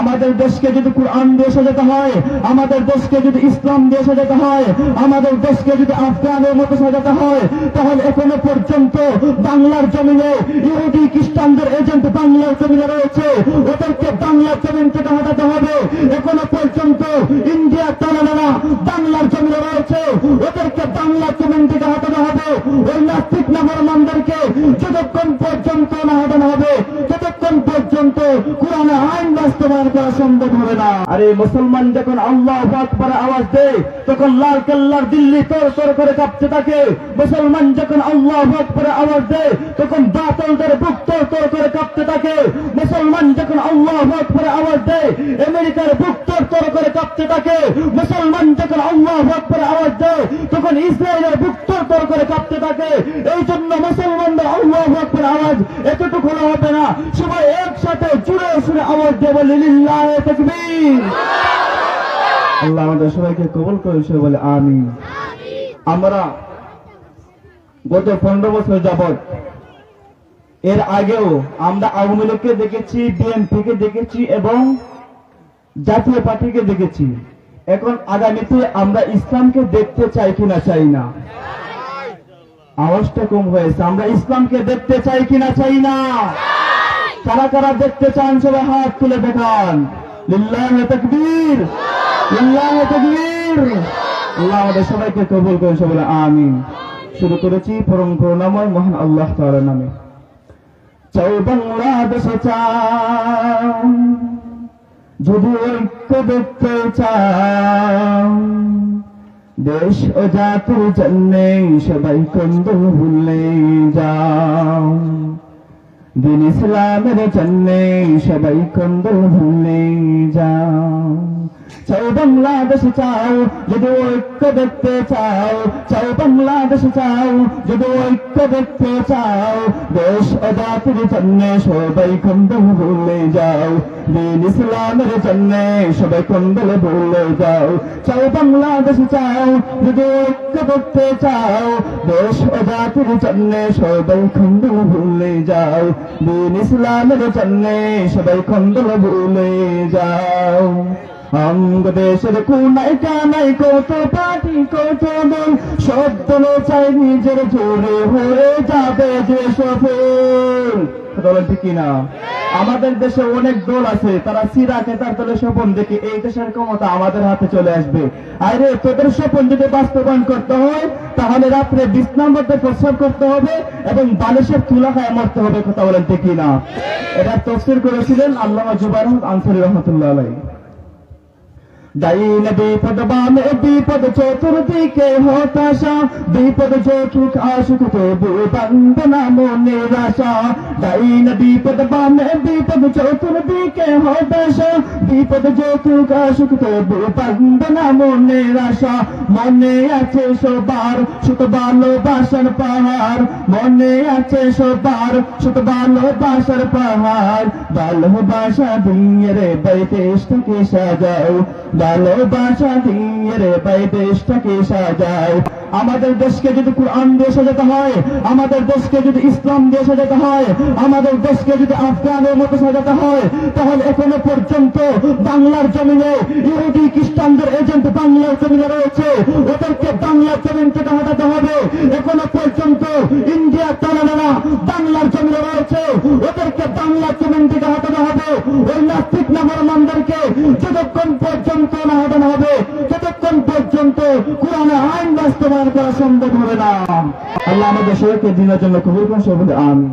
আমাদের দেশকে যদি কোরআন দিয়ে সাজাতে হয়, আমাদের দেশকে যদি ইসলাম দিয়ে সাজাতে হয়, আমাদের দেশকে যদি আফগানের মতো সাজাতে হয়, তাহলে এখনও পর্যন্ত বাংলার জমিনে ইহুদি, খ্রিস্টানদের এজেন্ট বাংলার জমিনে রয়েছে। ওদেরকে বাংলার জমিন থেকে হটাতে হবে। এখনও পর্যন্ত ইন্ডিয়া তালানা বাংলার জমিনে রয়েছে। ওদেরকে বাংলার জমিন থেকে হটানো হবে। ওই নাস্তিক নামরমানদেরকে যতক্ষণ পর্যন্ত না হটানো হবে, ততক্ষণ পর্যন্ত কোরআনে আইন বাস্তবায়ন করা সম্ভব হবে না। আরে, মুসলমান যখন আল্লাহ আকবার আওয়াজ দেয়, তখন লাল কেল্লার দিল্লি তোর তোর করে কাঁপতে থাকে। মুসলমান যখন আল্লাহ পরে আওয়াজ দেয়, তখন বাতলদের বুক তোর তোর করে কাঁপতে থাকে। মুসলমান যখন আল্লাহ পরে আওয়াজ দেয়, আমেরিকার বুক তোর তোর করে কাঁপতে থাকে মুসলমান যখন আল্লাহ আকবর আওয়াজ দেয়, তখন ইসরায়েলের বুক তোর করে কাঁপতে থাকে। এই জন্য মুসলমানদের আল্লাহ আকবর আওয়াজ এতটুকু হবে না। সবাই একসাথে জুড়ে শুনে আওয়াজ দেবে লিল্লাহ আল্লাহ আমাদের সবাইকে কবল করে সে বলে আমি আমরা গত পনেরো বছর যাবৎ এর আগেও আমরা আওয়ামী লীগকে দেখেছি, বিএনপিকে দেখেছি এবং জাতীয় পার্টিকে দেখেছি। এখন আগামীতে আমরা ইসলামকে দেখতে চাই কিনা চাই না। আওয়াজটা কম হয়েছে। আমরা ইসলামকে দেখতে চাই কিনা চাই না। কারা কারা দেখতে চান সবাই হাত তুলে দেখান। তকবীর। আমাদের সবাইকে কবুল করে সবাই আমিন। শুরু করেছি পরম করুণাময় মহান আল্লাহ নামে। চাও বাংলাদেশে যদি ঐক্য দেখতে চাও, দেশ ও জাতির জন্যে সবাই কন্দ ভুলে যাও। দিন ইসলামের জন্যে সবাই কন্দ ভুলে যাও। চাও বাংলাদেশ চাও, যদি ঐক্য দেখতে চাও চাও বাংলাদেশ চাও, যদি ঐক্য দেখতে চাও, দেশ ও জাতির জন্যে সবাই কন্দল ভুলে যাও, দিন ইসলামের জন্যে সবাই কন্দল ভুলে যাও। চাও বাংলাদেশ চাও, যদি ঐক্য দেখতে চাও, দেশ ও জাতির জন্যে সবাই কন্দল ভুলে যাও, দিন ইসলামের জন্যে সবাই কন্দল ভুলে যাও। অঙ্গ দেশের কোনায় কানায় কত পাটি কত দল সব দলে চাই নিজের জোরে হয়ে যাবে যে সফল। দলের ঠিক না আমাদের দেশে অনেক দল আছে, তারা সিরাকে তার দলে স্বপন দেখে এই দেশের ক্ষমতা আমাদের হাতে চলে আসবে। আরে, তোদের স্বপন যদি বাস্তবায়ন করতে হয়, তাহলে রাত্রে বিছনার মধ্যে প্রস্রাব করতে হবে এবং বালিশের তুলা খায় মরতে হবে, কথা বলেন ঠিক না এটা তফসির করেছিলেন আল্লামা জুবাইর আনসারি রহমতুল্লাহ ডাইন বিপদ বামে, বিপদ চতুর্দিকে হতাশা, বিপদ চতুর্ক আশুক তবু বন্দনা মনে রাশা ডাইন বিপদ বামে, বিপদ চতুর্দিকে হতাশা, বিপদ চতুর্ক আশুক তবু বন্দনা মনে রাশা মনে আছে সবার সুত ভালোবাসার পাহাড়, মনে আছে সবার সুত ভালোবাসার পাহাড়। ভালোবাসা দিয়ে রে বাইতেশটাকে সাজাও। ভালোবাসা দিয়ে রে ভাই দেশটাকে সাজাও আমাদের দেশকে যদি কোরআন দিয়ে সাজাতে হয়, আমাদের দেশকে যদি ইসলাম দিয়ে সাজাতে হয়, আমাদের দেশকে যদি আফগানের মতো সাজাতে হয়, তাহলে এখনও পর্যন্ত বাংলার জমিনে ইহুদি, খ্রিস্টানদের এজেন্ট বাংলার জমিনে রয়েছে। ওদেরকে বাংলার জমিন থেকে হটাতে হবে। এখনও পর্যন্ত ইন্ডিয়া তালানা বাংলার জমিনে রয়েছে। ওদেরকে বাংলার জমিন থেকে হটানো হবে। ওই নাস্তিক নামরমানদেরকে যতক্ষণ পর্যন্ত না হটানো হবে, ততক্ষণ পর্যন্ত কোরআনে আইন বাস্তবায়ন করা সম্ভব হবে না। আল্লাহ আমাদের সবাইকে দিনের জন্য কবুল করুন আমি